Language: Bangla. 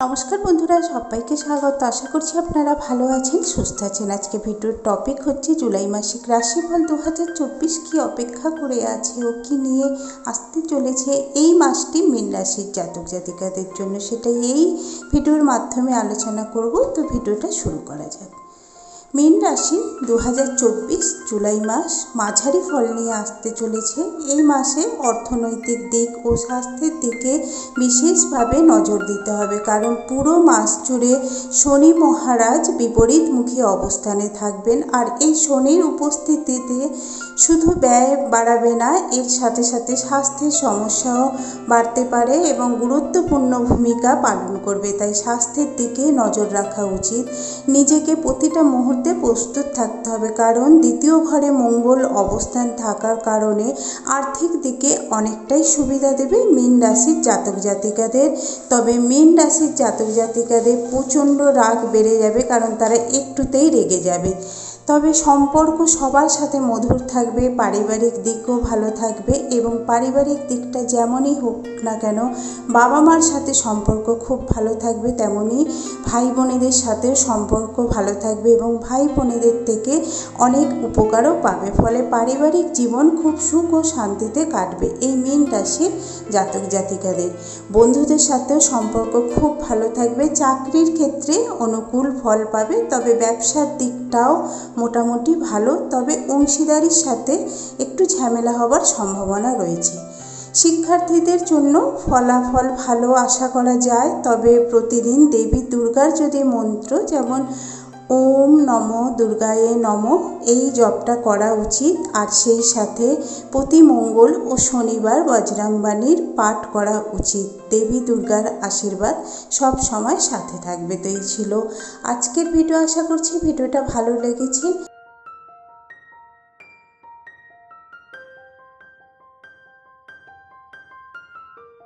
নমস্কার বন্ধুরা, সবাইকে স্বাগত। আশা করছি আপনারা ভালো আছেন, সুস্থ আছেন। আজকে ভিডিওর টপিক হচ্ছে জুলাই মাসিক রাশিফল দু হাজার চব্বিশ কী অপেক্ষা করে আছে ও কি নিয়ে আসতে চলেছে এই মাসটি মীন রাশির জাতক জাতিকাদের জন্য। সেটাই এই ভিডিওর মাধ্যমে আলোচনা করব। তো ভিডিওটা শুরু করা যাক। মীন রাশি দু হাজার চব্বিশ জুলাই মাস মাঝারি ফল নিয়ে আসতে চলেছে। এই মাসে অর্থনৈতিক দিক ও স্বাস্থ্যের দিকে বিশেষভাবে নজর দিতে হবে, কারণ পুরো মাস জুড়ে শনি মহারাজ বিপরীতমুখী অবস্থানে থাকবেন। আর এই শনির উপস্থিতিতে শুধু ব্যয় বাড়াবে না, এর সাথে সাথে স্বাস্থ্যের সমস্যাও বাড়তে পারে এবং গুরুত্বপূর্ণ ভূমিকা পালন করবে। তাই স্বাস্থ্যের দিকে নজর রাখা উচিত। নিজেকে প্রতিটা মুহূর্তে প্রস্তুত থাকতে হবে। কারণ দ্বিতীয় ঘরে মঙ্গল অবস্থান থাকার কারণে আর্থিক দিকে অনেকটাই সুবিধা দেবে মীন রাশির জাতক জাতিকাদের। তবে মীন রাশির জাতক জাতিকাদের প্রচণ্ড রাগ বেড়ে যাবে, কারণ তারা একটুতেই রেগে যাবে। তবে সম্পর্ক সবার সাথে মধুর থাকবে, পারিবারিক দিকও ভালো থাকবে এবং পারিবারিক দিকটা যেমনই হোক না কেন বাবা মার সাথে সম্পর্ক খুব ভালো থাকবে তেমনই ভাই বোনেদের সাথেও সম্পর্ক ভালো থাকবে এবং ভাই বোনেদের থেকে অনেক উপকারও পাবে। ফলে পারিবারিক জীবন খুব সুখ ও শান্তিতে কাটবে, এই মীন রাশির জাতক জাতিকাদের। বন্ধুদের সাথেও সম্পর্ক খুব ভালো থাকবে, চাকরির ক্ষেত্রে অনুকূল ফল পাবে, তবে ব্যবসার দিকটাও মোটামুটি ভালো, তবে অংশীদারির সাথে একটু ঝামেলা হবার সম্ভাবনা রয়েছে। শিক্ষার্থীদের জন্য ফলাফল ভালো আশা করা যায়, তবে প্রতিদিন দেবী দুর্গার যদি মন্ত্র, যেমন ওম নম দুর্গায়ে নম। এই জপটা করা উচিত। আর সেই সাথে প্রতি মঙ্গল ও শনিবার বজরাংবাণীর পাঠ করা উচিত। দেবী দুর্গার আশীর্বাদ সব সময় সাথে থাকবে। তো এই ছিল আজকের ভিডিও। আশা করছি ভিডিওটা ভালো লেগেছে।